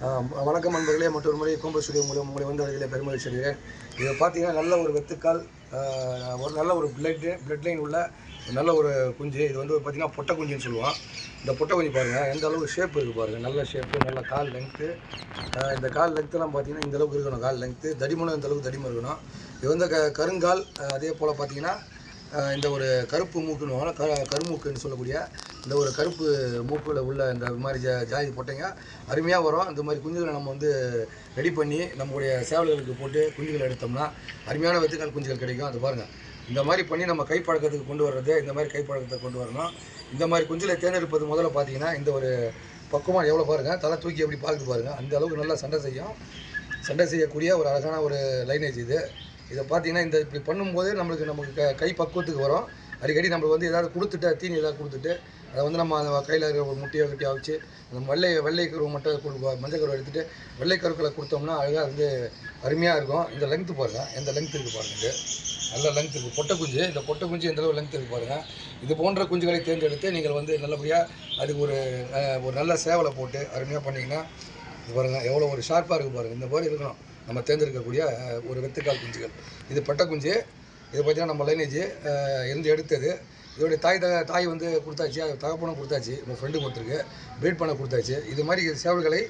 வணக்கம் நண்பர்களே மற்றொரு முறை கோம்பு ஸ்டுடியோ மூலம் உங்களை வந்து அதில் பெருமகிழ்ச்சி அடைகிறேன் இதை பார்த்தீங்கன்னா நல்ல ஒரு வெத்துக்கால் ஒரு நல்ல ஒரு பிளட் பிளட் லைன் உள்ள நல்ல ஒரு குஞ்சு. இது வந்து பார்த்தீங்கன்னா பொட்டை குஞ்சுன்னு சொல்லுவோம் இந்த பொட்டை குஞ்சு பாருங்கள் எந்த அளவுக்கு ஷேப் இருக்குது பாருங்கள் நல்ல ஷேப்பு நல்ல கால் லென்த்து இந்த கால் லென்த்துலாம் பார்த்தீங்கன்னா இந்த அளவுக்கு இருக்கணும். கால் லென்த்து தடிமனும் இந்த அளவுக்கு தடிமன் இருக்கணும். இது வந்து க கருங்கால் அதே போல் பார்த்தீங்கன்னா இந்த ஒரு கருப்பு மூக்குன்னு க கருமூக்குன்னு சொல்லக்கூடிய இந்த ஒரு கருப்பு மூக்கில் உள்ள இந்த மாதிரி ஜா ஜாதி போட்டீங்க அருமையாக வரும். இந்த மாதிரி குஞ்சுகளை நம்ம வந்து ரெடி பண்ணி நம்மளுடைய சேவல்களுக்கு போட்டு குஞ்சுகளை எடுத்தோம்னா அருமையான வெத்துக்கால் குஞ்சுகள் கிடைக்கும். அது பாருங்கள் இந்த மாதிரி பண்ணி நம்ம கைப்பழக்கத்துக்கு கொண்டு வர்றது இந்த மாதிரி கைப்பழக்கத்தை கொண்டு வரணும். இந்த மாதிரி குஞ்சுகளை தேர்ந்தெடுப்பது முதல்ல பார்த்தீங்கன்னா இந்த ஒரு பக்குவமாக எவ்வளோ பாருங்கள் தலை தூக்கி எப்படி பார்க்குது பாருங்கள் அந்த அளவுக்கு நல்லா சண்டை செய்யும். சண்டை செய்யக்கூடிய ஒரு அழகான ஒரு லைனேஜ் இது. இதை பார்த்தீங்கன்னா இந்த இப்படி பண்ணும்போது நம்மளுக்கு நமக்கு க கை பக்குவத்துக்கு வரும். அடிக்கடி நம்மளுக்கு வந்து ஏதாவது கொடுத்துட்டு தீனி ஏதாவது கொடுத்துட்டு அதை வந்து நம்ம அந்த கையில் இருக்கிற ஒரு முட்டையை கட்டியாக வச்சு அந்த வெள்ளை வெள்ளை கருவு மட்டும் கொடு மஞ்சள் கருவை எடுத்துகிட்டு வெள்ளை கருக்களை கொடுத்தோம்னா அழகாக வந்து அருமையாக இருக்கும். இந்த லெங்க்த்து பாருங்கள் எந்த லெங்க் இருக்குது பாருங்கள் நல்ல லெங்க் இருக்குது பொட்டை குஞ்சு. இந்த பொட்டை குஞ்சு எந்தளவு இருக்குது பாருங்கள் இது போன்ற குஞ்சுகளை தேர்ந்தெடுத்து நீங்கள் வந்து நல்லபடியாக அதுக்கு ஒரு ஒரு நல்ல சேவலை போட்டு அருமையாக பண்ணிங்கன்னா இது பாருங்கள் எவ்வளோ ஒரு ஷார்ப்பாக இருக்குது பாருங்கள் இந்த மாதிரி இருக்கணும். நம்ம தேர்ந்தெடுக்கக்கூடிய ஒரு வெத்துக்கால் குஞ்சுகள். இது பட்டை குஞ்சு இது பார்த்தீங்கன்னா நம்ம லைனேஜ் இருந்து எடுத்தது. இதோடைய தாய் தக தாய் வந்து கொடுத்தாச்சு அது கொடுத்தாச்சு நம்ம ஃப்ரெண்டு கொடுத்துருக்கு. ப்ரீட் பண்ண கொடுத்தாச்சு. இது மாதிரி சேவல்களை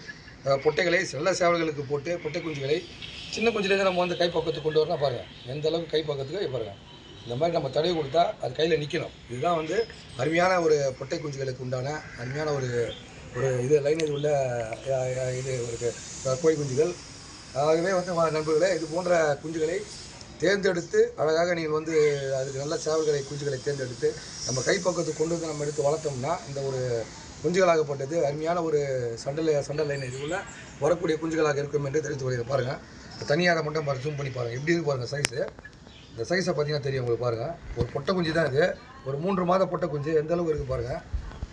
பொட்டைகளை நல்ல சேவல்களுக்கு போட்டு பொட்டை குஞ்சுகளை சின்ன குஞ்சுலேருந்து நம்ம வந்து கைப்பக்கத்துக்கு கொண்டு வரணும் பாருங்கள் எந்த அளவுக்கு கைப்பக்கத்துக்கு பாருங்கள் இந்த மாதிரி நம்ம தடவி கொடுத்தா அது கையில் நிற்கணும் இதுதான் வந்து அருமையான ஒரு பொட்டை குஞ்சுகளுக்கு உண்டான அருமையான ஒரு ஒரு இது லைனேஜ் உள்ள இது ஒரு கோழி குஞ்சுகள். ஆகவே வந்து நண்பர்களே இது போன்ற குஞ்சுகளை தேர்ந்தெடுத்து அழகாக நீங்கள் வந்து அதுக்கு நல்ல சேவல்களை குஞ்சுகளை தேர்ந்தெடுத்து நம்ம கைப்பக்கத்துக்கு கொண்டு வந்து நம்ம எடுத்து வளர்த்தோம்னா இந்த ஒரு குஞ்சுகளாகப்பட்டது அருமையான ஒரு சண்டல் சண்டல் லைன் இதுக்குள்ள வரக்கூடிய குஞ்சுகளாக இருக்கும் என்று தெரிவித்து வருகிறது பாருங்கள் தனியாக மட்டும் பாருங்கள் ஜூம் பண்ணி பாருங்கள் எப்படி இருக்கு பாருங்கள் சைஸு இந்த சைஸை பார்த்தீங்கன்னா தெரியும் உங்களுக்கு பாருங்கள் ஒரு பொட்டை குஞ்சு தான் இது. ஒரு மூன்று மாத பொட்டை குஞ்சு. எந்த அளவுக்கு இருக்குது பாருங்கள்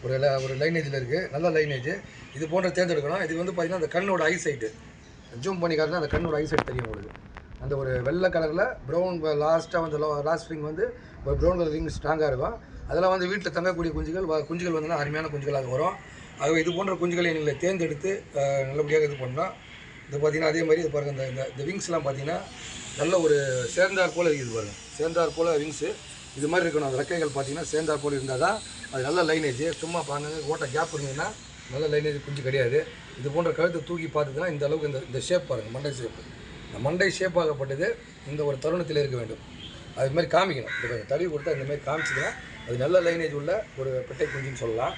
ஒரு ல- ஒரு லைனேஜில் இருக்குது நல்ல லைனேஜ் இது போன்ற தேர்ந்தெடுக்கணும். இது வந்து பார்த்திங்கன்னா அந்த கண்ணோட ஐசைட்டு ஜூம் பண்ணி காட்டினா அந்த கண்ணோட ஐசைட் தெரியும் உங்களுக்கு அந்த ஒரு வெள்ளை கலரில் ப்ரௌன் லாஸ்ட்டாக வந்து லாஸ்ட் ரிங் வந்து ஒரு ப்ரௌன் கலர் ரிங் ஸ்ட்ராங்காக இருக்கும். அதெல்லாம் வந்து வீட்டில் தங்கக்கூடிய குஞ்சுகள் வ- குஞ்சுகள் வந்து அருமையான குஞ்சுகளாக வரும். ஆகவே இது போன்ற குஞ்சுகளை நீங்கள் தேர்ந்தெடுத்து நல்லபடியாக இது பண்ணலாம். இது பார்த்தீங்கன்னா அதே மாதிரி இது பாருங்கள் இந்த இந்த விங்ஸ்லாம் பார்த்தீங்கன்னா நல்ல ஒரு சேர்ந்தார் போல் இருக்குது பாருங்கள் சேர்ந்தார் போல் விங்ஸு இது மாதிரி இருக்கணும். அந்த ரெக்கைகள் பார்த்தீங்கன்னா சேர்ந்தார் போல் இருந்தால் தான் அது நல்ல லைனேஜ் சும்மா பாருங்கள் ஓட்ட கேப் இருந்ததுன்னா நல்ல லைனேஜ் குஞ்சு கிடையாது. இது போன்ற கழுத்தை தூக்கி பார்த்ததுன்னா இந்த அளவுக்கு இந்த இந்த ஷேப் பாருங்கள் மண்டை ஷேப்பு இந்த மண்டை ஷேப் ஆகப்பட்டது இந்த ஒரு தருணத்தில் இருக்க வேண்டும். அது மாதிரி காமிக்கணும். இந்த கொஞ்சம் தடவி கொடுத்தா இந்தமாதிரி காமிச்சிக்கலாம் காமிச்சிங்கன்னா அது நல்ல லைனேஜ் உள்ள ஒரு பெட்டை குஞ்சுன்னு சொல்லலாம்.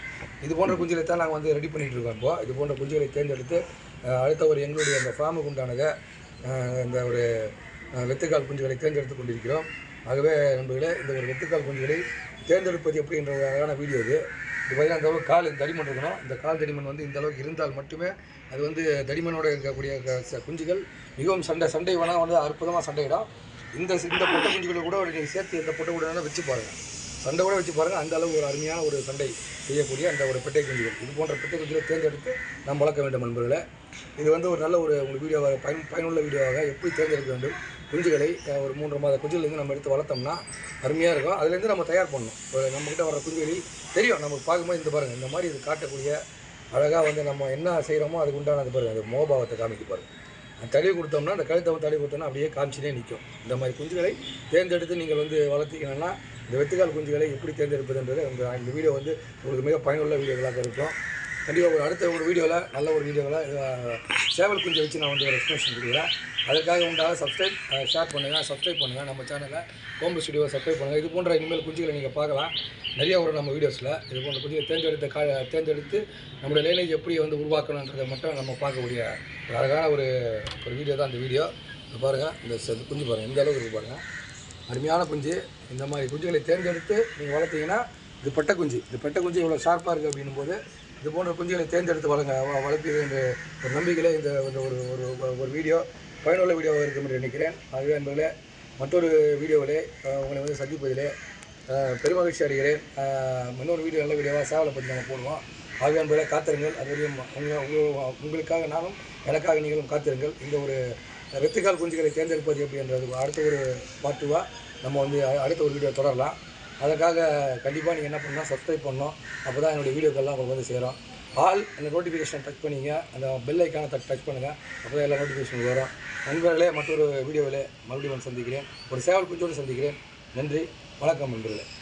இது போன்ற குஞ்சுகளை தான் நாங்கள் வந்து ரெடி பண்ணிகிட்டு இருக்கோம் இப்போது இது போன்ற குஞ்சுகளை தேர்ந்தெடுத்து அடுத்த ஒரு எங்களுடைய அந்த ஃபார்முக்கு உண்டானதை இந்த ஒரு வெத்துக்கால் குஞ்சுகளை தேர்ந்தெடுத்து கொண்டிருக்கிறோம். ஆகவே நண்பர்களே இந்த ஒரு வெத்துக்கால் குஞ்சுகளை தேர்ந்தெடுப்பது எப்படி என்ற அழகான வீடியோ இது. இது பார்த்தீங்கன்னா அந்த அளவுக்கு கால் தடிமன் இருக்கணும். இந்த கால் தடிமன் வந்து இந்த அளவுக்கு இருந்தால் மட்டுமே அது வந்து தடிமனோட இருக்கக்கூடிய ச- குஞ்சுகள் மிகவும் சண்டை சண்டை வேணால் வந்து அற்புதமாக சண்டையிடும். இந்த இந்த பொட்டை குஞ்சுகளை கூட நீங்கள் சேர்த்து இந்த பொட்டை கூட வச்சு பாருங்கள் சண்டை கூட வச்சு பாருங்கள் அந்த அளவு ஒரு அருமையான ஒரு சண்டை செய்யக்கூடிய அந்த ஒரு பெட்டை குஞ்சுகள். இது போன்ற பெட்டை குஞ்சுகளை தேர்ந்தெடுத்து நாம் வளர்க்க வேண்டும் நண்பர்களே. இது வந்து ஒரு நல்ல ஒரு உங்களுக்கு வீடியோவாக பயன் பயனுள்ள வீடியோவாக எப்படி தேர்ந்தெடுக்க வேண்டும் குஞ்சுகளை ஒரு மூன்று மாத குஞ்சுலேருந்து நம்ம எடுத்து வளர்த்தோம்னா அருமையாக இருக்கும். அதுலேருந்து நம்ம தயார் பண்ணணும். இப்போ நம்மக்கிட்ட வர குஞ்சுகளில் தெரியும். நமக்கு பார்க்கும்போது இந்த பாருங்கள் இந்த மாதிரி இது காட்டக்கூடிய அழகாக வந்து நம்ம என்ன செய்கிறோமோ அதுக்கு உண்டானது பாருங்கள் அது மோபாவத்தை காமிக்க பாருங்கள் தழுவி கொடுத்தோம்னா அந்த கழுத்தை தழுவி கொடுத்தோம்னா அப்படியே காமிச்சினே நிற்கும். இந்த மாதிரி குஞ்சுகளை தேர்ந்தெடுத்து நீங்கள் வந்து வளர்த்திக்கணும்னா இந்த வெத்துக்கால் குஞ்சுகளை எப்படி தேர்ந்தெடுப்பதுன்றது இந்த வீடியோ வந்து உங்களுக்கு மிக பயனுள்ள வீடியோகளாக இருக்கும். கண்டிப்பாக ஒரு அடுத்த ஒரு வீடியோவில் நல்ல ஒரு வீடியோவில் சேவல் குஞ்சை வச்சு நான் வந்து ஒரு எக்ஸ்பிளேஷன் கொடுக்குறேன். அதுக்காக உண்டாக சப்ஸ்கிரைப் ஷேர் பண்ணுங்கள் சப்ஸ்கிரைப் பண்ணுங்கள் நம்ம சேனலை கோம்பு ஸ்டுடியோவை சப்ஸ்கிரைப் பண்ணுங்கள் இது போன்ற இனிமேல் குஞ்சுகளை நீங்கள் பார்க்கலாம். நிறைய வரும் நம்ம வீடியோஸில் இது போன்ற குஞ்சுகளை தேர்ந்தெடுத்த கா தேர்ந்தெடுத்து நம்மளுடைய லைனை எப்படி வந்து உருவாக்கணுன்றதை மட்டும் நம்ம பார்க்கக்கூடிய ஒரு அழகான ஒரு ஒரு வீடியோ தான் இந்த வீடியோ இது பாருங்கள் இந்த குஞ்சு பாருங்கள் இந்த அளவுக்கு பாருங்கள் அருமையான குஞ்சு. இந்த மாதிரி குஞ்சுகளை தேர்ந்தெடுத்து நீங்கள் வளர்த்தீங்கன்னா இது பெட்டை குஞ்சு. இது பெட்டை குஞ்சு இவ்வளோ ஷார்ப்பாக இருக்குது அப்படின்னும் போது இது போன்ற குஞ்சுகளை தேர்ந்தெடுத்து வளங்க. வளர்ப்பீர்கள் என்ற ஒரு நம்பிக்கையில் இந்த ஒரு ஒரு ஒரு வீடியோ பயனுள்ள வீடியோவாக இருக்கும் என்று நினைக்கிறேன். ஆகவே அன்பர்களே மற்றொரு வீடியோவிலே உங்களை வந்து சந்திப்பதிலே பெருமகிழ்ச்சி அடைகிறேன். இன்னொரு வீடியோ நல்ல வீடியோவாக சேவலை பற்றி நம்ம போடுவோம். ஆகவே அன்பர்களே காத்திருங்கள். அதுவரையும் உங்களுக்காக நானும் எனக்காக நீங்களும் காத்திருங்கள். இந்த ஒரு வெத்துக்கால் குஞ்சுகளை தேர்ந்தெடுப்பது எப்படி என்றது அடுத்த ஒரு பாட்டுவாக நம்ம வந்து அடுத்த ஒரு வீடியோ தொடரலாம். அதற்காக கண்டிப்பாக நீங்கள் என்ன பண்ணணும் சப்ஸ்கிரைப் பண்ணோம் அப்போ தான் என்னுடைய வீடியோக்கள்லாம் உங்களுக்கு வந்து சேரும். ஆல் அந்த நோட்டிஃபிகேஷன் டச் பண்ணிங்க. அந்த பெல் ஐக்கானை டச் பண்ணுங்கள் அப்போ தான் எல்லா நோட்டிஃபிகேஷன் வரும். நண்பர்களே மற்றொரு வீடியோவிலே மறுபடியும் வந்து சந்திக்கிறேன். ஒரு சேவல் குஞ்சோடு சந்திக்கிறேன். நன்றி. வணக்கம் நண்பர்களே.